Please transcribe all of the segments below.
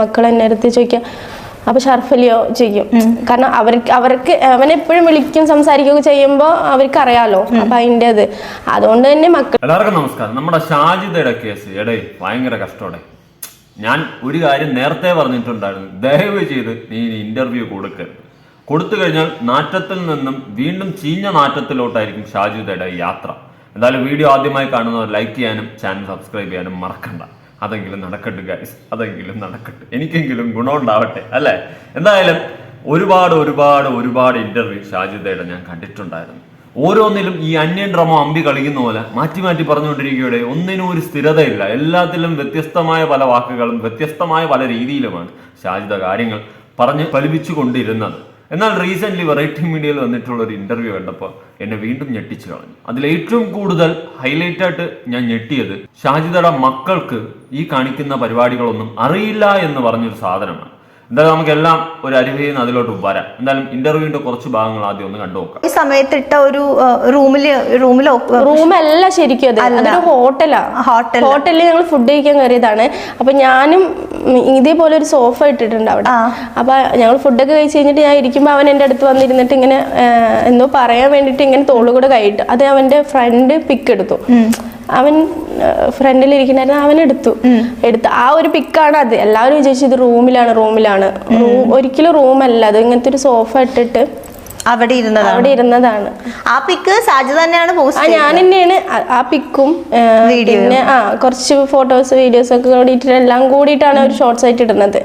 മക്കൾ എന്നെ അടുത്ത് ചോദിക്കുക അപ്പൊ ഷർഫലിയോ ചെയ്യും കാരണം അവർക്ക് അവർക്ക് അവനെ എപ്പോഴും വിളിക്കും സംസാരിക്കുകയൊക്കെ ചെയ്യുമ്പോൾ അവർക്ക് അറിയാലോ അപ്പൊ അതിന്റെ അത് അതുകൊണ്ട് തന്നെ മക്കൾ എല്ലാവർക്കും നമസ്കാരം. നമ്മുടെ ഷാജിദയുടെ കേസ് എടേ ഭയങ്കര കഷ്ടോടെ ഞാൻ ഒരു കാര്യം നേരത്തെ പറഞ്ഞിട്ടുണ്ടായിരുന്നു. ദയവ് ചെയ്ത് നീ ഇന്റർവ്യൂ കൊടുക്കരുത് കൊടുത്തു കഴിഞ്ഞാൽ നാറ്റത്തിൽ നിന്നും വീണ്ടും ചീഞ്ഞ നാറ്റത്തിലോട്ടായിരിക്കും ഷാജിദയുടെ യാത്ര. എന്തായാലും വീഡിയോ ആദ്യമായി കാണുന്നവർ ലൈക്ക് ചെയ്യാനും ചാനൽ സബ്സ്ക്രൈബ് ചെയ്യാനും മറക്കണ്ട. അതെങ്കിലും നടക്കട്ടെ ഗൈസ് അതെങ്കിലും നടക്കട്ടെ. എനിക്കെങ്കിലും ഗുണമുണ്ടാവട്ടെ അല്ലേ? എന്തായാലും ഒരുപാട് ഒരുപാട് ഒരുപാട് ഇന്റർവ്യൂ ഷാജിദയുടെ ഞാൻ കണ്ടിട്ടുണ്ടായിരുന്നു. ഓരോന്നിലും ഈ അന്യൻ ഡ്രമ അമ്പി കളിക്കുന്ന പോലെ മാറ്റി മാറ്റി പറഞ്ഞുകൊണ്ടിരിക്കുകയുടെ ഒന്നിനും ഒരു സ്ഥിരതയില്ല. എല്ലാത്തിലും വ്യത്യസ്തമായ പല വാക്കുകളും വ്യത്യസ്തമായ പല രീതിയിലുമാണ് ഷാജിദ കാര്യങ്ങൾ പറഞ്ഞ് ഫലിപ്പിച്ചു കൊണ്ടിരുന്നത് എന്നാൽ റീസെന്റ് വെറൈറ്റി മീഡിയയിൽ വന്നിട്ടുള്ള ഒരു ഇന്റർവ്യൂ കണ്ടപ്പോൾ എന്നെ വീണ്ടും ഞെട്ടിച്ചു കളഞ്ഞു. അതിൽ ഏറ്റവും കൂടുതൽ ഹൈലൈറ്റ് ആയിട്ട് ഞാൻ ഞെട്ടിയത് ഷാജിദയുടെ മക്കൾക്ക് ഈ കാണിക്കുന്ന പരിപാടികളൊന്നും അറിയില്ല എന്ന് പറഞ്ഞൊരു സാധനമാണ്. എന്തായാലും നമുക്കെല്ലാം ഒരു അരുവിയിൽ നിന്ന് അതിലോട്ട് വരാം. എന്തായാലും ഇന്റർവ്യൂവിന്റെ കുറച്ച് ഭാഗങ്ങൾ ആദ്യം ഒന്ന് കണ്ടു നോക്കാം. ഈ സമയത്ത് ഇട്ട ഒരു റൂമിൽ റൂമിലോ റൂമല്ല ശരിക്കും അത്. അതൊരു ഹോട്ടലാ. ഹോട്ടൽ ഹോട്ടലിൽ ഞങ്ങൾ ഫുഡ് കഴിക്കാൻ കയറിയതാണ്. അപ്പൊ ഞാനും ഇതേപോലെ ഒരു സോഫ ഇട്ടിട്ടുണ്ട് അവിടെ. അപ്പൊ ഞങ്ങൾ ഫുഡൊക്കെ കഴിച്ച് കഴിഞ്ഞിട്ട് ഞാൻ ഇരിക്കുമ്പോൾ അവൻ എന്റെ അടുത്ത് വന്നിരുന്നിട്ട് ഇങ്ങനെ എന്തോ പറയാൻ വേണ്ടിയിട്ട് ഇങ്ങനെ തോളുകൂടെ കൈയിട്ടു അത് അവന്റെ ഫ്രണ്ട് പിക്ക് എടുത്തു. അവൻ ഫ്രണ്ടിൽ ഇരിക്കണ്ടായിരുന്നു അവൻ എടുത്തു. എടുത്ത് ആ ഒരു പിക്കാണ് അത്. എല്ലാവരും വിചാരിച്ചു ഇത് റൂമിലാണ് റൂമിലാണ്. റൂം ഒരിക്കലും റൂമല്ല. അത് ഇങ്ങനത്തെ ഒരു സോഫ ഇട്ടിട്ട് അവിടെ ഇരുന്നതാണ്. അവിടെ ഇരുന്നതാണ്. ആ പിക്ക് സാജു തന്നെയാണ് ആ പോസ്റ്റ് ഞാൻ തന്നെയാണ്. ആ- പിക്കും പിന്നെ ആ കുറച്ച് ഫോട്ടോസ് വീഡിയോസ് ഒക്കെ കൂടിയിട്ട് എല്ലാം കൂടിയിട്ടാണ് ഒരു ഷോർട്സ് ആയിട്ട് ഇടുന്നത്.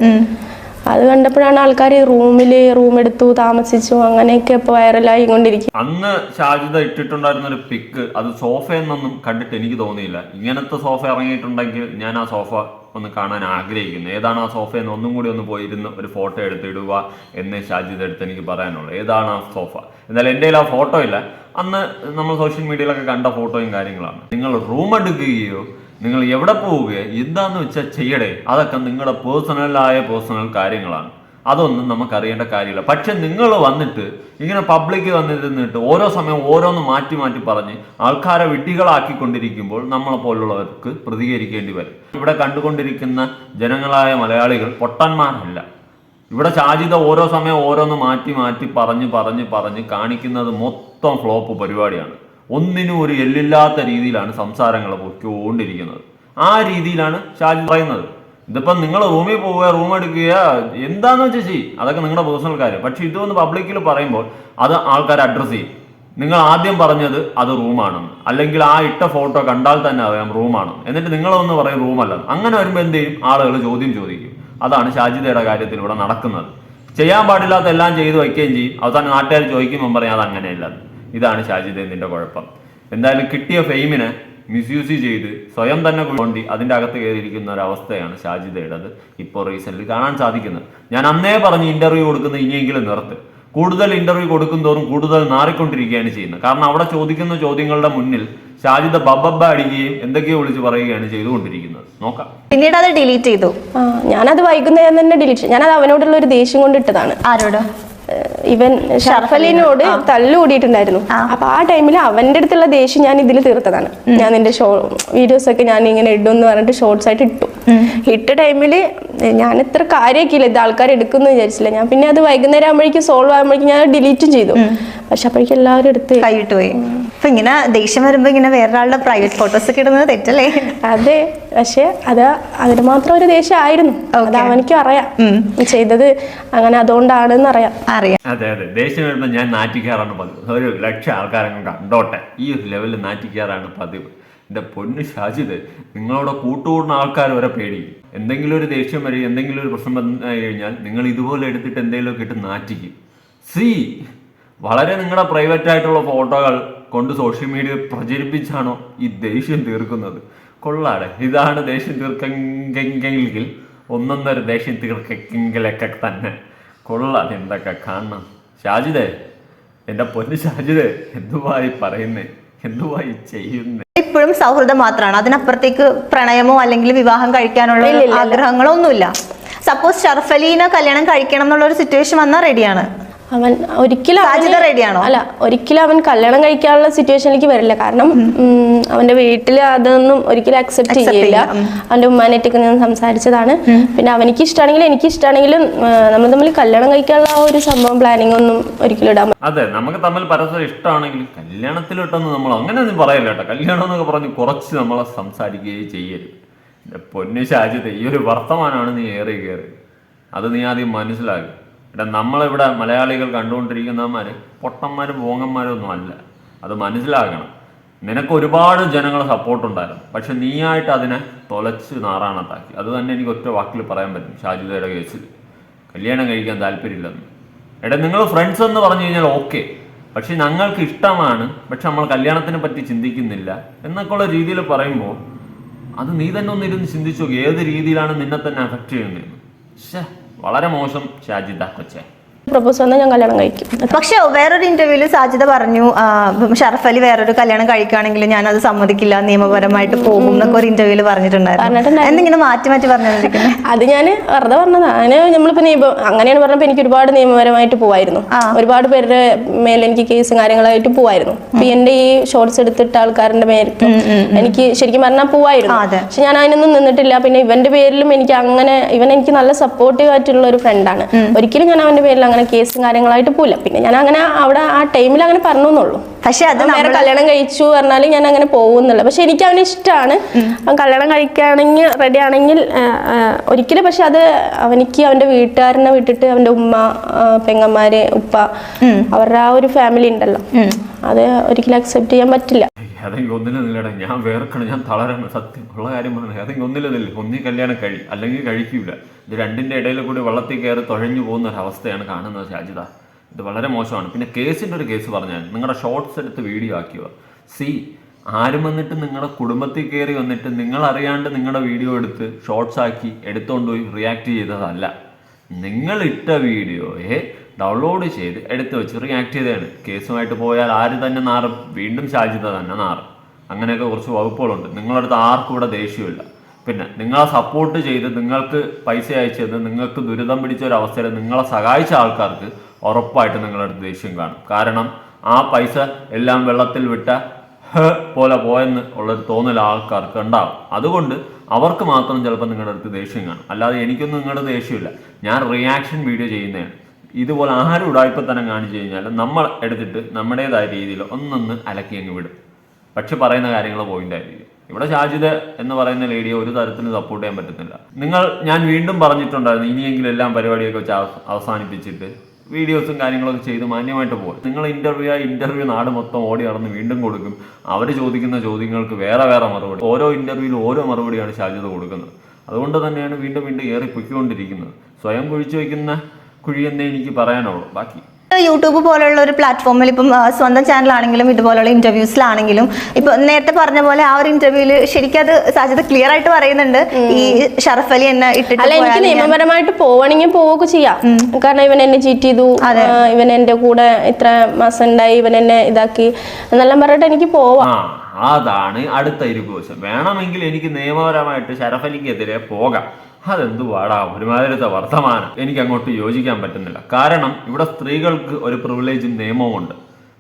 അത് കണ്ടപ്പോഴാണ് ആൾക്കാർ റൂമിൽ റൂം എടുത്തു താമസിച്ചു അങ്ങനെയൊക്കെ ഇപ്പൊ വൈറലായി കൊണ്ടിരിക്കും അന്ന് ഷാജിത ഇട്ടിട്ടുണ്ടായിരുന്ന ഒരു പിക്ക് അത് സോഫയെന്നൊന്നും കണ്ടിട്ട് എനിക്ക് തോന്നിയില്ല. ഇങ്ങനത്തെ സോഫ ഇറങ്ങിയിട്ടുണ്ടെങ്കിൽ ഞാൻ ആ സോഫ ഒന്ന് കാണാൻ ആഗ്രഹിക്കുന്നു. ഏതാണ് ആ സോഫ എന്ന് ഒന്നും കൂടി ഒന്ന് പോയിരുന്ന് ഒരു ഫോട്ടോ എടുത്തിടുക എന്ന് ഷാജിദ് എടുത്ത് എനിക്ക് പറയാനുള്ളൂ. ഏതാണ് ആ സോഫ? എന്നാലും എന്റെ ആ ഫോട്ടോ ഇല്ല. അന്ന് നമ്മൾ സോഷ്യൽ മീഡിയയിലൊക്കെ കണ്ട ഫോട്ടോയും കാര്യങ്ങളാണ്. നിങ്ങൾ റൂം എടുക്കുകയോ നിങ്ങൾ എവിടെ പോവുക എന്താന്ന് വെച്ചാൽ ചെയ്യടേ? അതൊക്കെ നിങ്ങളുടെ പേഴ്സണലായ പേഴ്സണൽ കാര്യങ്ങളാണ്. അതൊന്നും നമുക്കറിയേണ്ട കാര്യമില്ല. പക്ഷെ നിങ്ങൾ വന്നിട്ട് ഇങ്ങനെ പബ്ലിക് വന്നിരുന്നിട്ട് ഓരോ സമയം ഓരോന്ന് മാറ്റി മാറ്റി പറഞ്ഞ് ആൾക്കാരെ വിഡ്ഢികളാക്കിക്കൊണ്ടിരിക്കുമ്പോൾ നമ്മളെ പോലുള്ളവർക്ക് പ്രതികരിക്കേണ്ടി വരും. ഇവിടെ കണ്ടുകൊണ്ടിരിക്കുന്ന ജനങ്ങളായ മലയാളികൾ പൊട്ടന്മാരല്ല. ഇവിടെ ചാജിത ഓരോ സമയം ഓരോന്ന് മാറ്റി മാറ്റി പറഞ്ഞ് പറഞ്ഞ് പറഞ്ഞ് കാണിക്കുന്നത് മൊത്തം ഫ്ലോപ്പ് പരിപാടിയാണ്. ഒന്നിനും ഒരു എല്ലില്ലാത്ത രീതിയിലാണ് സംസാരങ്ങൾ പൊയ്ക്കൊണ്ടിരിക്കുന്നത്. ആ രീതിയിലാണ് ഷാജി പറയുന്നത്. ഇതിപ്പം നിങ്ങൾ റൂമിൽ പോവുക റൂം എടുക്കുക എന്താന്ന് വെച്ചാൽ ചെയ്യും. അതൊക്കെ നിങ്ങളുടെ പേഴ്സണൽ കാര്യം. പക്ഷെ ഇതൊന്ന് പബ്ലിക്കിൽ പറയുമ്പോൾ അത് ആൾക്കാർ അഡ്രസ്സ് ചെയ്യും. നിങ്ങൾ ആദ്യം പറഞ്ഞത് അത് റൂമാണെന്ന് അല്ലെങ്കിൽ ആ ഇട്ട ഫോട്ടോ കണ്ടാൽ തന്നെ അറിയാം റൂമാണ് എന്നിട്ട് നിങ്ങളൊന്ന് പറയും റൂമല്ല അങ്ങനെ വരുമ്പോൾ എന്ത് ചെയ്യും? ആളുകൾ ചോദ്യം ചോദിക്കും. അതാണ് ഷാജിദയുടെ കാര്യത്തിൽ ഇവിടെ നടക്കുന്നത്. ചെയ്യാൻ പാടില്ലാത്ത എല്ലാം ചെയ്തു വയ്ക്കുകയും ചെയ്യും. അവസാനം നാട്ടുകാർ ചോദിക്കുമ്പോൾ പറയും അത് അങ്ങനെയല്ല ഇതാണ് ഷാജിദ് നിന്റെ കുഴപ്പം. എന്തായാലും കിട്ടിയ ഫെയിമിനെ മിസ്യൂസ് ചെയ്ത് സ്വയം തന്നെ കൊണ്ടി അതിന്റെ അകത്ത് കയറിയിരിക്കുന്ന ഒരു അവസ്ഥയാണ് ഷാജിദയുടേത് ഇപ്പോൾ റീസെന്റ് കാണാൻ സാധിക്കുന്നത്. ഞാൻ അന്നേ പറഞ്ഞ് ഇന്റർവ്യൂ കൊടുക്കുന്ന ഇനിയെങ്കിലും നിർത്ത്. കൂടുതൽ ഇന്റർവ്യൂ കൊടുക്കും തോറും കൂടുതൽ നാറിക്കൊണ്ടിരിക്കുകയാണ് ചെയ്യുന്നത്. കാരണം അവിടെ ചോദിക്കുന്ന ചോദ്യങ്ങളുടെ മുന്നിൽ ഷാജിദ ബബ്ബ അടിക്കുകയും എന്തൊക്കെയോ വിളിച്ച് പറയുകയാണ് ചെയ്തുകൊണ്ടിരിക്കുന്നത്. നോക്കാം. പിന്നീട് അത് ഡിലീറ്റ് ചെയ്തു. ഞാനത് വൈകുന്നേരം തന്നെ ഡിലീറ്റ് ഞാനത് അവനോടുള്ള ഒരു ദേഷ്യം കൊണ്ട് ഇട്ടതാണ്. ആരോട്? ഇവൻ ഷർഫലിനോട് തല്ലുകൂടിയിട്ടുണ്ടായിരുന്നു അപ്പൊ ആ ടൈമിൽ അവന്റെ അടുത്തുള്ള ദേഷ്യം ഞാൻ ഇതിൽ തീർത്തതാണ്. ഞാൻ നിന്റെ ഷോ വീഡിയോസ് ഒക്കെ ഞാൻ ഇങ്ങനെ ഇടും എന്ന് പറഞ്ഞിട്ട് ഷോർട്സ് ആയിട്ട് ഇട്ടു. ഇട്ട ടൈമിൽ ഞാൻ ഇത്ര കാര്യമൊക്കെയില്ല ഇത് ആൾക്കാർ എടുക്കുന്നു വിചാരിച്ചില്ല. ഞാൻ പിന്നെ അത് വൈകുന്നേരം ആകുമ്പോഴേക്കും സോൾവ് ആകുമ്പോഴേക്കും ഞാൻ ഡിലീറ്റും ചെയ്തു. പക്ഷെ അപ്പോഴേക്കും എല്ലാവരും എടുത്ത് കൈയിട്ട് പോയി അപ്പൊ ഇങ്ങനെ ദേഷ്യം വരുമ്പോ ഇങ്ങനെ വേറൊരാളുടെ പ്രൈവറ്റ് ഫോട്ടോസ് ഒക്കെ ഇടുന്നത് തെറ്റല്ലേ? അതെ. പക്ഷെ അത് അതിന് മാത്രം ഒരു ദേഷ്യമായിരുന്നു. അത് Okay. അവനിക്കും അറിയാം. ചെയ്തത് അങ്ങനെ അതുകൊണ്ടാണെന്ന് അറിയാം. അറിയാം. അതെ അതെ. ദേഷ്യം വരുമ്പോൾ ഞാൻ നാറ്റിക്കാറാണ് പതിവ്. ഒരു ലക്ഷം ആൾക്കാരങ്ങ് കണ്ടോട്ടെ. ഈ ഒരു ലെവലിൽ നാറ്റിക്കാറാണ് പതിവ്. എന്റെ പൊന്ന് ഷാജിദ് നിങ്ങളോട് കൂട്ടുകൂടുന്ന ആൾക്കാർ വരെ പേടി. എന്തെങ്കിലും ഒരു ദേഷ്യം വരെ എന്തെങ്കിലും ഒരു പ്രശ്നം വന്നു കഴിഞ്ഞാൽ നിങ്ങൾ ഇതുപോലെ എടുത്തിട്ട് എന്തെങ്കിലുമൊക്കെ ഇട്ട് നാറ്റിക്കും. സി വളരെ നിങ്ങളുടെ പ്രൈവറ്റ് ആയിട്ടുള്ള ഫോട്ടോകൾ കൊണ്ട് സോഷ്യൽ മീഡിയ പ്രചരിപ്പിച്ചാണോ ഈ ദേഷ്യം തീർക്കുന്നത്? കൊള്ളാടെ. ഇതാണ് ദേഷ്യം തീർക്കെങ്കിൽ ഒന്നൊന്നര ദേഷ്യം തീർക്കെങ്കിലൊക്കെ തന്നെ. കൊള്ളാം. എന്തൊക്കെ കാണണം. ഷാജിദേ എന്റെ പൊന്ന് ഷാജിദേ എന്തുവായി പറയുന്നേ? എന്തുവായി ചെയ്യുന്നേ? ഇപ്പോഴും സൗഹൃദം മാത്രമാണ് അതിനപ്പുറത്തേക്ക് പ്രണയമോ അല്ലെങ്കിൽ വിവാഹം കഴിക്കാനുള്ള. ആഗ്രഹങ്ങളോ ഒന്നുമില്ല സപ്പോസ് ഷർഫലീനെ കല്യാണം കഴിക്കണം എന്നുള്ള ഒരു സിറ്റുവേഷൻ വന്നാൽ റെഡിയാണ് അവൻ ഒരിക്കലും റെഡിയാണോ? അല്ല ഒരിക്കലും അവൻ കല്യാണം കഴിക്കാനുള്ള സിറ്റുവേഷനിലേക്ക് വരില്ല. കാരണം അവന്റെ വീട്ടിൽ അതൊന്നും ഒരിക്കലും അക്സെപ്റ്റ് ചെയ്യില്ല. അവന്റെ ഉമ്മാനായിട്ടൊക്കെ ഞാൻ സംസാരിച്ചതാണ്. പിന്നെ അവനിക്ക് ഇഷ്ടമാണെങ്കിലും എനിക്ക് ഇഷ്ടമാണെങ്കിലും നമ്മൾ തമ്മിൽ കല്യാണം കഴിക്കാനുള്ള ആ ഒരു സംഭവം പ്ലാനിങ് ഒന്നും ഒരിക്കലും ഇടാൻ അതെ നമുക്ക് തമ്മിൽ പരസ്പരം ഇഷ്ടമാണെങ്കിൽ കല്യാണത്തിലോട്ടൊന്നും നമ്മൾ അങ്ങനെ ഒന്നും പറയില്ല കേട്ടോ. കല്യാണം എന്നൊക്കെ പറഞ്ഞ് കുറച്ച് നമ്മളെ സംസാരിക്കുകയും ചെയ്യരുത്. പൊന്നു ഷാജിത്തെ ഈ ഒരു വർത്തമാനമാണ് നീ ഏറി കയറി അത് നീ ആദ്യം മനസ്സിലാക്കി. എടാ നമ്മളിവിടെ മലയാളികൾ കണ്ടുകൊണ്ടിരിക്കുന്നവന്മാർ പൊട്ടന്മാരും പോങ്ങന്മാരും ഒന്നും അല്ല. അത് മനസ്സിലാക്കണം നിനക്ക് ഒരുപാട് ജനങ്ങൾ സപ്പോർട്ട് ഉണ്ടായിരുന്നു. പക്ഷെ നീയായിട്ട് അതിനെ തൊലച്ച് നാറാണത്താക്കി. അത് തന്നെ എനിക്ക് ഒറ്റ വാക്കിൽ പറയാൻ പറ്റും ഷാജിദയുടെ കേസിൽ. കല്യാണം കഴിക്കാൻ താല്പര്യമില്ലെന്ന്. എടാ നിങ്ങൾ ഫ്രണ്ട്സ് എന്ന് പറഞ്ഞു കഴിഞ്ഞാൽ ഓക്കെ പക്ഷെ ഞങ്ങൾക്ക് ഇഷ്ടമാണ് പക്ഷെ നമ്മൾ കല്യാണത്തിനെ പറ്റി ചിന്തിക്കുന്നില്ല എന്നൊക്കെ ഉള്ള രീതിയിൽ പറയുമ്പോൾ അത് നീ തന്നെ ഒന്നിരുന്ന് ചിന്തിച്ചു ഏത് രീതിയിലാണ് നിന്നെ തന്നെ അഫക്റ്റ് ചെയ്യുന്നത് ശ്ശേ. വളരെ മോശം ഷാജിദ കൊച്ചേ. പ്രപ്പോസ് വന്നാൽ ഞാൻ കല്യാണം കഴിക്കും. പക്ഷേ വേറൊരു ഇന്റർവ്യൂൽ സാജിത പറഞ്ഞു ഷറഫ് അലി വേറൊരു കല്യാണം കഴിക്കുകയാണെങ്കിൽ ഞാൻ അത് സമ്മതിക്കില്ല നിയമപരമായിട്ട് പോകും എന്നൊക്കെ ഒരു ഇന്റർവ്യൂൽ പറഞ്ഞിട്ടുണ്ടായിരുന്നു. എന്തിങ്ങനെ മാറ്റി മാറ്റി പറഞ്ഞിരിക്കുന്നത് അത് ഞാൻ വെറുതെ പറഞ്ഞതാണ് അങ്ങനെ നമ്മളിപ്പോ നിയമം അങ്ങനെയാണ് പറഞ്ഞപ്പോ എനിക്ക് ഒരുപാട് നിയമപരമായിട്ട് പോവായിരുന്നു. ഒരുപാട് പേരുടെ മേലെ എനിക്ക് കേസും കാര്യങ്ങളായിട്ട് പോവായിരുന്നു. എന്റെ ഈ ഷോർട്സ് എടുത്തിട്ട ആൾക്കാരുടെ മേലേക്ക് എനിക്ക് ശരിക്കും പറഞ്ഞാൽ പോവായിരുന്നു. പക്ഷെ ഞാൻ അതിനൊന്നും നിന്നിട്ടില്ല. പിന്നെ ഇവന്റെ പേരിലും എനിക്ക് അങ്ങനെ ഇവൻ എനിക്ക് നല്ല സപ്പോർട്ടീവ് ആയിട്ടുള്ള ഒരു ഫ്രണ്ടാണ് ഒരിക്കലും ഞാൻ അവന്റെ പേരിൽ അങ്ങനെ കേസും കാര്യങ്ങളായിട്ട് പോയില്ല പിന്നെ ഞാൻ അങ്ങനെ അവിടെ ആ ടൈമിൽ അങ്ങനെ പറഞ്ഞു എന്നുള്ളൂ പക്ഷെ അത് വേറെ കല്യാണം കഴിച്ചു പറഞ്ഞാൽ ഞാൻ അങ്ങനെ പോകുന്നില്ല പക്ഷെ എനിക്ക് അവന് ഇഷ്ടമാണ് അവൻ കല്യാണം കഴിക്കുകയാണെങ്കിൽ റെഡി ആണെങ്കിൽ ഒരിക്കലും പക്ഷെ അത് അവനിക്ക് അവന്റെ വീട്ടുകാരനെ വിട്ടിട്ട് അവന്റെ ഉമ്മ പെങ്ങന്മാര് ഉപ്പ അവരുടെ ആ ഒരു ഫാമിലി ഉണ്ടല്ലോ. അത് ഒരിക്കലും അക്സെപ്റ്റ് ചെയ്യാൻ പറ്റില്ല. അതെങ്കിൽ ഒന്നിലും നില്ലടാ ഞാൻ വേർക്കണം. ഞാൻ തളരാണ്. സത്യം. ഉള്ള കാര്യം പറഞ്ഞു ഒന്നി കല്യാണം കഴി അല്ലെങ്കിൽ കഴിക്കൂല. ഇത് രണ്ടിന്റെ ഇടയിൽ കൂടി വെള്ളത്തിൽ കയറി തുഴഞ്ഞു പോകുന്ന ഒരു അവസ്ഥയാണ് കാണുന്നത് ഷാജിത ഇത് വളരെ മോശമാണ്. പിന്നെ കേസിന്റെ ഒരു കേസ് പറഞ്ഞാൽ നിങ്ങളുടെ ഷോർട്സ് എടുത്ത് വീഡിയോ ആക്കിയോ? സി ആരും വന്നിട്ട് നിങ്ങളുടെ കുടുംബത്തിൽ കയറി വന്നിട്ട് നിങ്ങൾ അറിയാണ്ട് നിങ്ങളുടെ വീഡിയോ എടുത്ത് ഷോർട്സ് ആക്കി എടുത്തുകൊണ്ട് പോയി റിയാക്ട് ചെയ്തതല്ല. നിങ്ങൾ ഇട്ട വീഡിയോയെ ഡൗൺലോഡ് ചെയ്ത് എടുത്തു വെച്ച് റിയാക്ട് ചെയ്തതാണ്. കേസുമായിട്ട് പോയാൽ ആര് തന്നെ നാറും? വീണ്ടും ഷാജിത തന്നെ നാറും. അങ്ങനെയൊക്കെ കുറച്ച് വകുപ്പുകളുണ്ട്. നിങ്ങളടുത്ത് ആർക്കും ഇവിടെ ദേഷ്യമില്ല പിന്നെ നിങ്ങളെ സപ്പോർട്ട് ചെയ്ത് നിങ്ങൾക്ക് പൈസ അയച്ചു തന്ന് നിങ്ങൾക്ക് ദുരിതം പിടിച്ച ഒരു അവസരം നിങ്ങളെ സഹായിച്ച ആൾക്കാർക്ക് ഉറപ്പായിട്ട് നിങ്ങളുടെ ദേഷ്യം കാണും. കാരണം ആ പൈസ എല്ലാം വെള്ളത്തിൽ വിട്ട പോലെ പോയെന്ന് ഉള്ളൊരു തോന്നൽ ആൾക്കാർക്ക് ഉണ്ടാവും. അതുകൊണ്ട് അവർക്ക് മാത്രം ചിലപ്പോൾ നിങ്ങളുടെ അടുത്ത് ദേഷ്യം കാണും. അല്ലാതെ എനിക്കൊന്നും നിങ്ങളുടെ ദേഷ്യമില്ല. ഞാൻ റിയാക്ഷൻ വീഡിയോ ചെയ്യുന്നതാണ്. ഇതുപോലെ ആരും തന്നെ കാണിച്ചു കഴിഞ്ഞാൽ നമ്മൾ എടുത്തിട്ട് നമ്മുടേതായ രീതിയിൽ ഒന്നൊന്ന് അലക്കി അങ്ങ് വിടും. പക്ഷെ പറയുന്ന കാര്യങ്ങൾ പോയിന്റ് ആയിരിക്കും. ഇവിടെ ഷാജിദ് എന്ന് പറയുന്ന ലേഡിയെ ഒരു തരത്തിലും സപ്പോർട്ട് ചെയ്യാൻ പറ്റുന്നില്ല നിങ്ങൾ ഞാൻ വീണ്ടും പറഞ്ഞിട്ടുണ്ടായിരുന്നു ഇനിയെങ്കിലും എല്ലാം പരിപാടിയൊക്കെ വെച്ച് അവ- അവസാനിപ്പിച്ചിട്ട് വീഡിയോസും കാര്യങ്ങളൊക്കെ ചെയ്ത് മാന്യമായിട്ട് പോകും നിങ്ങൾ ഇന്റർവ്യൂ ആ ഇന്റർവ്യൂ നാട് മൊത്തം ഓടി നടന്ന് വീണ്ടും കൊടുക്കും. അവർ ചോദിക്കുന്ന ചോദ്യങ്ങൾക്ക് വേറെ വേറെ മറുപടി. ഓരോ ഇന്റർവ്യൂവിലും ഓരോ മറുപടിയാണ് ഷാജിദ് കൊടുക്കുന്നത്. അതുകൊണ്ട് തന്നെയാണ് വീണ്ടും വീണ്ടും ഏറി പൊയ്ക്കൊണ്ടിരിക്കുന്നത്. സ്വയം കുഴിച്ചു വയ്ക്കുന്ന കുഴിയെന്നേ എനിക്ക് പറയാനുള്ളൂ. ബാക്കി യൂട്യൂബ് പോലുള്ള ഒരു പ്ലാറ്റ്ഫോമിൽ ഇപ്പം സ്വന്തം ചാനലാണെങ്കിലും ഇതുപോലുള്ള ഇന്റർവ്യൂസിലാണെങ്കിലും ഇപ്പൊ നേരത്തെ പറഞ്ഞ പോലെ ആ ഒരു ഇന്റർവ്യൂൽ ശരിക്കും അത് സാധ്യത ക്ലിയർ ആയിട്ട് പറയുന്നുണ്ട്. ഈ ഷറഫ് അലി എന്നെ ഇട്ടിട്ട് അല്ല എനിക്ക് നിയമപരമായിട്ട് പോവണമെങ്കിൽ പോവുകയൊക്കെ ചെയ്യാം. കാരണം ഇവൻ എന്നെ ചീറ്റ് ചെയ്തു. ഇവൻ എന്റെ കൂടെ ഇത്ര മാസം ഉണ്ടായി ഇവൻ എന്നെ ഇതാക്കി എന്നെല്ലാം പറഞ്ഞിട്ട് എനിക്ക് പോവാം. ആ അതാണ് അടുത്ത ഇരുകോശം വേണമെങ്കിൽ എനിക്ക് നിയമപരമായിട്ട് ശരഫലിക്കെതിരെ പോകാം. അതെന്തുവാടാ ഒരുമാതിരത്തെ വർത്തമാനം. എനിക്ക് അങ്ങോട്ട് യോജിക്കാൻ പറ്റുന്നില്ല. കാരണം ഇവിടെ സ്ത്രീകൾക്ക് ഒരു പ്രിവിലേജും നിയമവുമുണ്ട്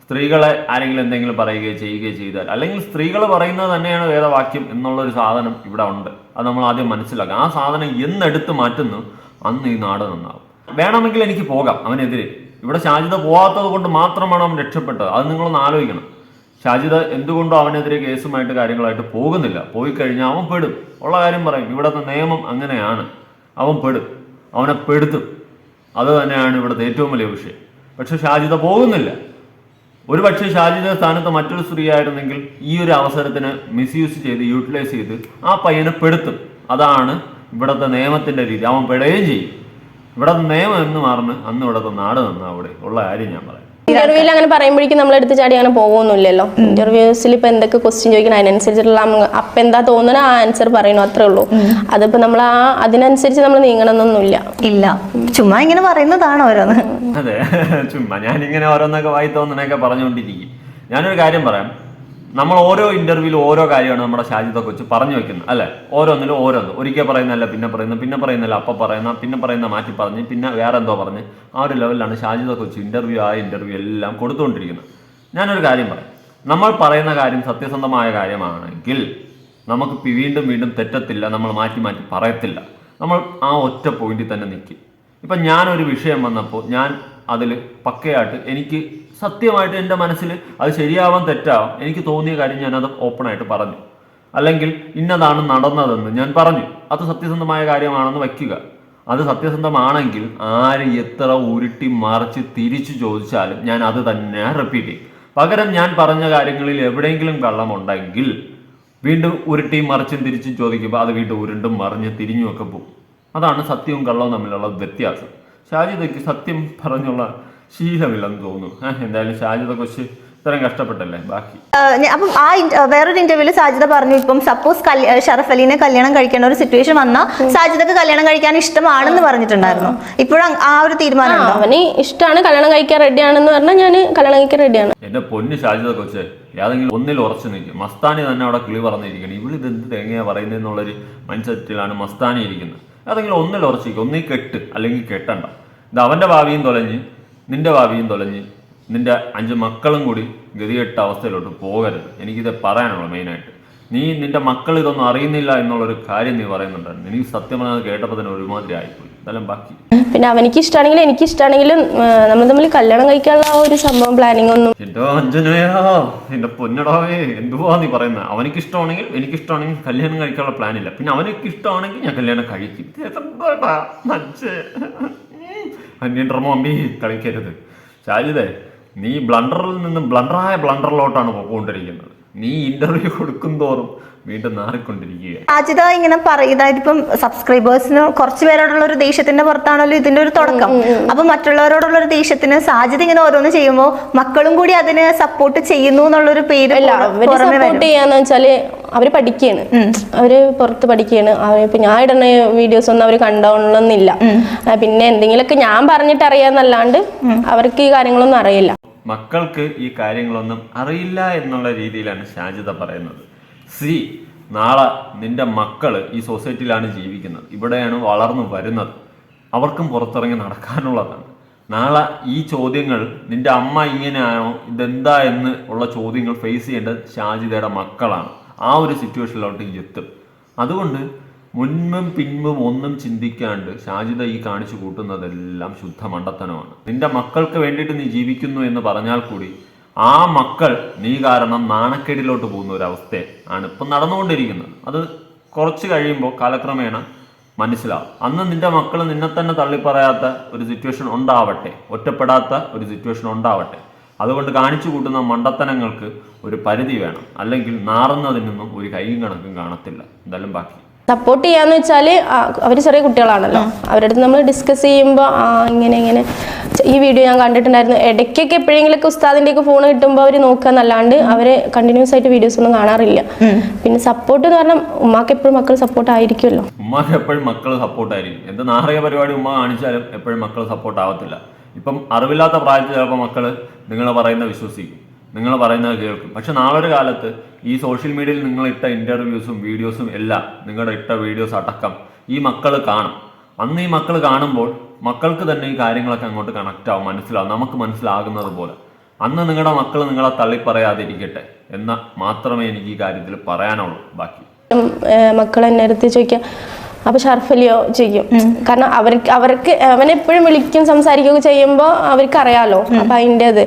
സ്ത്രീകളെ ആരെങ്കിലും എന്തെങ്കിലും പറയുകയോ ചെയ്യുകയോ ചെയ്താൽ അല്ലെങ്കിൽ സ്ത്രീകൾ പറയുന്നത് തന്നെയാണ് വേദവാക്യം എന്നുള്ളൊരു സാധനം ഇവിടെ ഉണ്ട്. അത് നമ്മൾ ആദ്യം മനസ്സിലാക്കാം ആ സാധനം എന്നെടുത്ത് മാറ്റുന്നു അന്ന് ഈ നാട് നന്നാവും. വേണമെങ്കിൽ എനിക്ക് പോകാം അവനെതിരെ. ഇവിടെ ശാചിത പോകാത്തത് കൊണ്ട് മാത്രമാണ് അവൻ രക്ഷപ്പെട്ടത്. അത് നിങ്ങളൊന്ന് ആലോചിക്കണം. ഷാജിദ എന്തുകൊണ്ടും അവനെതിരെ കേസുമായിട്ട് കാര്യങ്ങളായിട്ട് പോകുന്നില്ല. പോയി കഴിഞ്ഞാൽ അവൻ പെടും. ഉള്ള കാര്യം പറയും. ഇവിടുത്തെ നിയമം അങ്ങനെയാണ്. അവൻ പെടും. അവനെ പെടുത്തും. അത് തന്നെയാണ് ഇവിടുത്തെ ഏറ്റവും വലിയ വിഷയം. പക്ഷെ ഷാജിദ പോകുന്നില്ല. ഒരു പക്ഷേ ഷാജിദ സ്ഥാനത്ത് മറ്റൊരു സ്ത്രീ ആയിരുന്നെങ്കിൽ ഈ ഒരു അവസരത്തിന് മിസ്യൂസ് ചെയ്ത് യൂട്ടിലൈസ് ചെയ്ത് ആ പയ്യനെ പെടുത്തും. അതാണ് ഇവിടുത്തെ നിയമത്തിന്റെ രീതി. അവൻ പെടുകയും ചെയ്യും. ഇവിടുത്തെ നിയമം എന്ന് മാറുന്നു അന്ന് ഇവിടുത്തെ നാട് നന്നാ അവിടെ ഉള്ള കാര്യം ഞാൻ പറയാം. ഇന്റർവ്യൂവിൽ അങ്ങനെ പറയുമ്പോഴേക്കും നമ്മൾ എടുത്ത് ചാടി അങ്ങനെ പോകുന്നില്ലല്ലോ ഇന്റർവ്യൂസിൽ ഇപ്പൊ എന്തൊക്കെ ക്വസ്റ്റ്യൻ ചോദിക്കണം അതിനനുസരിച്ചിട്ടുള്ള അപ്പൊ എന്താ തോന്നുന്നത് ആ ആൻസർ പറയണു അത്രേ ഉള്ളൂ. അതിപ്പോ നമ്മൾ ആ അതിനനുസരിച്ച് നമ്മൾ നീങ്ങണമെന്നൊന്നുമില്ല ഇല്ല. ചുമ്മാ ഇങ്ങനെ പറയുന്നതാണ് ഓരോന്ന്. അതെ ചുമ്മാ ഞാനിങ്ങനെ ഓരോന്നൊക്കെ വായി തോന്നണൊക്കെ പറഞ്ഞുകൊണ്ടിരിക്കും. ഞാനൊരു കാര്യം പറയാം. നമ്മൾ ഓരോ ഇന്റർവ്യൂവിലും ഓരോ കാര്യമാണ് നമ്മുടെ ഷാജിദ കൊച്ച് പറഞ്ഞു വെക്കുന്നത് അല്ലെ? ഓരോന്നിലും ഓരോന്ന്. ഒരിക്കൽ പറയുന്നല്ല പിന്നെ പറയുന്ന പിന്നെ പറയുന്നല്ല അപ്പൊ പറയുന്ന പിന്നെ പറയുന്ന മാറ്റി പറഞ്ഞ് പിന്നെ വേറെ എന്തോ പറഞ്ഞ്. ആ ഒരു ലെവലിലാണ് ഷാജിത കൊച്ച് ഇന്റർവ്യൂ ആ ഇന്റർവ്യൂ എല്ലാം കൊടുത്തുകൊണ്ടിരിക്കുന്നത്. ഞാനൊരു കാര്യം പറയാം. നമ്മൾ പറയുന്ന കാര്യം സത്യസന്ധമായ കാര്യമാണെങ്കിൽ നമുക്ക് വീണ്ടും വീണ്ടും തെറ്റത്തില്ല നമ്മൾ മാറ്റി മാറ്റി പറയത്തില്ല. നമ്മൾ ആ ഒറ്റ പോയിന്റിൽ തന്നെ നിൽക്കും. ഇപ്പം ഞാനൊരു വിഷയം വന്നപ്പോൾ ഞാൻ അതിൽ പക്കയായിട്ട് എനിക്ക് സത്യമായിട്ട് എന്റെ മനസ്സിൽ അത് ശരിയാവാൻ തെറ്റാവാം. എനിക്ക് തോന്നിയ കാര്യം ഞാനത് ഓപ്പണായിട്ട് പറഞ്ഞു. അല്ലെങ്കിൽ ഇന്നതാണ് നടന്നതെന്ന് ഞാൻ പറഞ്ഞു. അത് സത്യസന്ധമായ കാര്യമാണെന്ന് വയ്ക്കുക. അത് സത്യസന്ധമാണെങ്കിൽ ആര് എത്ര ഉരുട്ടി മറിച്ച് തിരിച്ചു ചോദിച്ചാലും ഞാൻ അത് തന്നെ റിപ്പീറ്റ് ചെയ്യും. പകരം ഞാൻ പറഞ്ഞ കാര്യങ്ങളിൽ എവിടെയെങ്കിലും കള്ളമുണ്ടെങ്കിൽ വീണ്ടും ഉരുട്ടി മറിച്ചും തിരിച്ചും ചോദിക്കുമ്പോൾ അത് വീണ്ടും ഉരുണ്ടും മറിഞ്ഞ് തിരിഞ്ഞുമൊക്കെ പോകും. അതാണ് സത്യവും കള്ളവും തമ്മിലുള്ള വ്യത്യാസം. ഷാജിദയ്ക്ക് സത്യം പറഞ്ഞുള്ള ശീലമില്ലെന്ന് തോന്നുന്നു. എന്തായാലും ഷാജിദ കൊച്ച് ഇത്രയും കഷ്ടപ്പെട്ടല്ലേ? ബാക്കി. അപ്പം ആ വേറൊരു ഇന്റർവ്യൂൽ സാജിദ പറഞ്ഞു ഇപ്പം സപ്പോസ് ഷറഫ് അലീനെ കല്യാണം കഴിക്കേണ്ട ഒരു സിറ്റുവേഷൻ വന്നാൽ സാജിദക്ക് കല്യാണം കഴിക്കാൻ ഇഷ്ടമാണെന്ന് പറഞ്ഞിട്ടുണ്ടായിരുന്നു. ഇപ്പോഴും ആ ഒരു തീരുമാനം അവന് ഇഷ്ടമാണ് കല്യാണം കഴിക്കാൻ റെഡിയാണെന്ന് പറഞ്ഞാൽ ഞാൻ കല്യാണം കഴിക്കാൻ റെഡിയാണ് എന്റെ പൊന്ന് സാജിദ കൊച്ച് ഏതെങ്കിലും ഒന്നിൽ ഉറച്ചു നിൽക്കും. മസ്താനി തന്നെ അവിടെ കിളി പറഞ്ഞിരിക്കണം. ഇവളിത് എന്ത് തേങ്ങയാ പറയുന്നതെന്നുള്ളൊരു മൈൻഡ് സെറ്റിലാണ് മസ്താനി ഇരിക്കുന്നത്. ഏതെങ്കിലും ഒന്നിൽ ഉറച്ചിരിക്കും. ഒന്നീ കെട്ട് അല്ലെങ്കിൽ കെട്ടണ്ട. ഇത് അവന്റെ ഭാവിയും തൊലഞ്ഞ് നിന്റെ ഭാവിയും തൊലഞ്ഞ് നിന്റെ അഞ്ച് മക്കളും കൂടി ഗതികെട്ട അവസ്ഥയിലോട്ട് പോകരുത്. എനിക്കിത് പറയാനുള്ളൂ മെയിനായിട്ട് നീ നിന്റെ മക്കൾ ഇതൊന്നും അറിയുന്നില്ല എന്നുള്ളൊരു കാര്യം നീ പറയുന്നുണ്ടായിരുന്നു എനിക്ക് സത്യം കേട്ടപ്പോ കേട്ടപ്പോൾ തന്നെ ഒരുമാതിരി ആയിപ്പോയി. ബാക്കി. പിന്നെ അവനിക്ക് ഇഷ്ടമാണെങ്കിലും എനിക്ക് ഇഷ്ടമാണെങ്കിലും നമ്മൾ തമ്മിൽ കല്യാണം കഴിക്കാനുള്ള ആ ഒരു സംഭവം പ്ലാനിങ് ഒന്നും. എന്റെ അഞ്ജനയാ? എന്റെ പൊന്നടാവേ എന്തുവാ നീ പറയുന്നത് അവനിക്ക് ഇഷ്ടമാണെങ്കിൽ എനിക്ക് ഇഷ്ടമാണെങ്കിൽ കല്യാണം കഴിക്കാനുള്ള പ്ലാൻ ഇല്ല. പിന്നെ അവനക്ക് ഇഷ്ടമാണെങ്കിൽ ഞാൻ കല്യാണം കഴിക്കും. ഇത് എന്താടാ നജ്ജ്. ഉം. അന്യൻ മമ്മി കളിക്കരുത്. ഷാജിദേ നീ ബ്ലണ്ടറിൽ നിന്ന് ബ്ലണ്ടറായ ബ്ലണ്ടറിലോട്ടാണ് പോയിക്കൊണ്ടിരിക്കുന്നത് നീ ഇന്റർവ്യൂ കൊടുക്കും തോറും വീണ്ടും ഇങ്ങനെ പറയുന്ന ഇതിപ്പം സബ്സ്ക്രൈബേഴ്സിന് കുറച്ച് പേരോടുള്ള ഒരു ദേഷ്യത്തിന്റെ പുറത്താണല്ലോ ഇതിന്റെ ഒരു തുടക്കം. അപ്പൊ മറ്റുള്ളവരോടുള്ള ഒരു ദേഷ്യത്തിന് സാജിദ ഇങ്ങനെ ഓരോന്ന് ചെയ്യുമ്പോൾ മക്കളും കൂടി അതിനെ സപ്പോർട്ട് ചെയ്യുന്നു എന്നുള്ളൊരു പേര് സപ്പോർട്ട് ചെയ്യാന്ന് വെച്ചാൽ അവർ പഠിക്കുകയാണ് അവർ പുറത്ത് പഠിക്കുകയാണ് അവർ ഇപ്പൊ ഞാൻ ഇടുന്ന വീഡിയോസ് ഒന്നും അവർ കണ്ടോളന്നില്ല ആ, പിന്നെ എന്തെങ്കിലുമൊക്കെ ഞാൻ പറഞ്ഞിട്ട് അറിയാന്നല്ലാണ്ട് അവർക്ക് ഈ കാര്യങ്ങളൊന്നും അറിയില്ല. മക്കൾക്ക് ഈ കാര്യങ്ങളൊന്നും അറിയില്ല എന്നുള്ള രീതിയിലാണ് ഷാജിത പറയുന്നത്. സി നാളെ നിന്റെ മക്കൾ ഈ സൊസൈറ്റിയിലാണ് ജീവിക്കുന്നത്. ഇവിടെയാണ് വളർന്നു വരുന്നത്. അവർക്കും പുറത്തിറങ്ങി നടക്കാനുള്ളതാണ്. നാളെ ഈ ചോദ്യങ്ങൾ നിന്റെ അമ്മ ഇങ്ങനെയാണോ ഇതെന്താ എന്ന് ഉള്ള ചോദ്യങ്ങൾ ഫേസ് ചെയ്യേണ്ടത് ഷാജിതയുടെ മക്കളാണ്. ആ ഒരു സിറ്റുവേഷനിലോട്ട് എത്തും. അതുകൊണ്ട് മുൻപും പിൻപും ഒന്നും ചിന്തിക്കാണ്ട് ഷാജിദ ഈ കാണിച്ചു കൂട്ടുന്നതെല്ലാം ശുദ്ധ മണ്ടത്തനമാണ്. നിന്റെ മക്കൾക്ക് വേണ്ടിയിട്ട് നീ ജീവിക്കുന്നു എന്ന് പറഞ്ഞാൽ കൂടി ആ മക്കൾ നീ കാരണം നാണക്കേടിലോട്ട് പോകുന്ന ഒരു അവസ്ഥ ആണ് ഇപ്പം നടന്നുകൊണ്ടിരിക്കുന്നത്. അത് കുറച്ച് കഴിയുമ്പോൾ കാലക്രമേണ മനസ്സിലാവും. അന്ന് നിന്റെ മക്കൾ നിന്നെ തന്നെ തള്ളിപ്പറയാത്ത ഒരു സിറ്റുവേഷൻ ഉണ്ടാവട്ടെ ഒറ്റപ്പെടാത്ത ഒരു സിറ്റുവേഷൻ ഉണ്ടാവട്ടെ. അതുകൊണ്ട് കാണിച്ചു കൂട്ടുന്ന മണ്ടത്തനങ്ങൾക്ക് ഒരു പരിധി വേണം. അല്ലെങ്കിൽ നാറുന്നതിനൊന്നും ഒരു കൈയും കണക്കും കാണത്തില്ല. എന്തായാലും ബാക്കി. സപ്പോർട്ട് ചെയ്യാന്ന് വെച്ചാൽ അവർ അവർ ചെറിയ കുട്ടികളാണല്ലോ. അവരുടെ അടുത്ത് നമ്മൾ ഡിസ്കസ് ചെയ്യുമ്പോൾ ആ ഇങ്ങനെ ഇങ്ങനെ. ഈ വീഡിയോ ഞാൻ കണ്ടിട്ടുണ്ടായിരുന്നു. ഇടയ്ക്കൊക്കെ എപ്പോഴെങ്കിലൊക്കെ ഉസ്താദിന്റെ ഒക്കെ ഫോൺ കിട്ടുമ്പോൾ അവർ നോക്കുക എന്നല്ലാണ്ട് അവർ കണ്ടിന്യൂസ് ആയിട്ട് വീഡിയോസ് ഒന്നും കാണാറില്ല. പിന്നെ സപ്പോർട്ട് എന്ന് പറഞ്ഞാൽ ഉമ്മാക്ക് എപ്പോഴും മക്കൾ സപ്പോർട്ട് ആയിരിക്കുമല്ലോ. ഉമ്മക്ക് എപ്പോഴും മക്കൾ സപ്പോർട്ടായിരിക്കും എന്ത് നാറിയ പരിപാടി ഉമ്മ കാണിച്ചാലും എപ്പോഴും മക്കൾ സപ്പോർട്ട് ആവത്തില്ല. ഇപ്പം അറിവില്ലാത്ത പ്രായത്തിൽ ചിലപ്പോൾ മക്കൾ നിങ്ങൾ പറയുന്ന വിശ്വസിക്കും. നിങ്ങൾ പറയുന്നത് കേൾക്കും. പക്ഷെ നാളൊരു കാലത്ത് ഈ സോഷ്യൽ മീഡിയയിൽ നിങ്ങൾ ഇട്ട ഇന്റർവ്യൂസും വീഡിയോസും എല്ലാം നിങ്ങളുടെ ഇട്ട വീഡിയോസ് അടക്കം ഈ മക്കൾ കാണും. അന്ന് ഈ മക്കൾ കാണുമ്പോൾ മക്കൾക്ക് തന്നെ ഈ കാര്യങ്ങളൊക്കെ അങ്ങോട്ട് കണക്റ്റ് ആവും. മനസ്സിലാവും. നമുക്ക് മനസ്സിലാകുന്നത് പോലെ. അന്ന് നിങ്ങളുടെ മക്കൾ നിങ്ങളെ തള്ളിപ്പറയാതിരിക്കട്ടെ എന്ന മാത്രമേ എനിക്ക് ഈ കാര്യത്തിൽ പറയാനുള്ളൂ. ബാക്കി. മക്കൾ എന്നെ അടുത്ത് ചോദിക്കാം അപ്പൊ ഷർഫലിയോ? ചെയ്യും കാരണം അവർക്ക് അവർക്ക് അവനെപ്പോഴും വിളിക്കും സംസാരിക്കുകയൊക്കെ ചെയ്യുമ്പോൾ അവർക്ക് അറിയാലോ അപ്പൊ അതിന്റെ അത്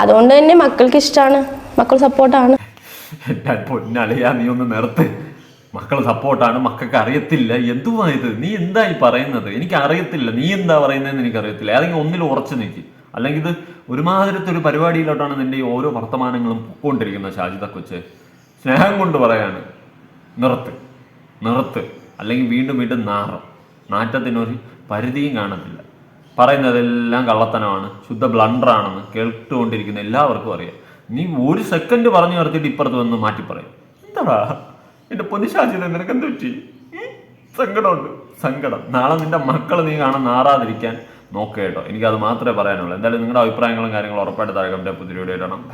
അതുകൊണ്ട് തന്നെ മക്കൾക്ക് ഇഷ്ടമാണ് മക്കൾ സപ്പോർട്ടാണ് എന്റെ പൊന്നളിയാ നീ ഒന്ന് നിർത്ത്. മക്കൾ സപ്പോർട്ടാണ് മക്കൾക്ക് അറിയത്തില്ല. എന്തുവാ ഇത്? നീ എന്താ ഈ പറയുന്നത്? എനിക്ക് അറിയത്തില്ല. നീ എന്താ പറയുന്നതെന്ന് എനിക്ക് അറിയത്തില്ല ഏതെങ്കിലും ഒന്നിൽ ഉറച്ചു നിൽക്കി അല്ലെങ്കിൽ ഇത് ഒരുമാതിരത്തെ ഒരു പരിപാടിയിലോട്ടാണ് നിന്റെ ഈ ഓരോ വർത്തമാനങ്ങളും പൊക്കോണ്ടിരിക്കുന്നത് ഷാജിദ കൊച്ച്. സ്നേഹം കൊണ്ട് പറയാണ്. നിർത്ത്. നിർത്ത്. അല്ലെങ്കിൽ വീണ്ടും വീണ്ടും നാറും. നാറ്റത്തിനൊരു പരിധിയും കാണത്തില്ല. പറയുന്നതെല്ലാം കള്ളത്തനമാണ്. ശുദ്ധ ബ്ലണ്ടറാണെന്ന് കേട്ടുകൊണ്ടിരിക്കുന്ന എല്ലാവർക്കും അറിയാം. നീ ഒരു സെക്കൻഡ് പറഞ്ഞു നിർത്തിയിട്ട് ഇപ്പുറത്ത് വന്ന് മാറ്റി പറയും. എന്താടാ? എന്റെ പൊന്നിശാചിത നിനക്ക് എന്ത് പറ്റി? സങ്കടമുണ്ട്. സങ്കടം. നാളെ നിന്റെ മക്കൾ നീ കാണാൻ നാറാതിരിക്കാൻ നോക്കേട്ടോ എനിക്ക് അത് മാത്രമേ പറയാനുള്ളൂ. എന്തായാലും നിങ്ങളുടെ അഭിപ്രായങ്ങളും കാര്യങ്ങളും ഉറപ്പായിട്ട് താഴെ കമന്റ് പുതിയ വീഡിയോ ഇടണം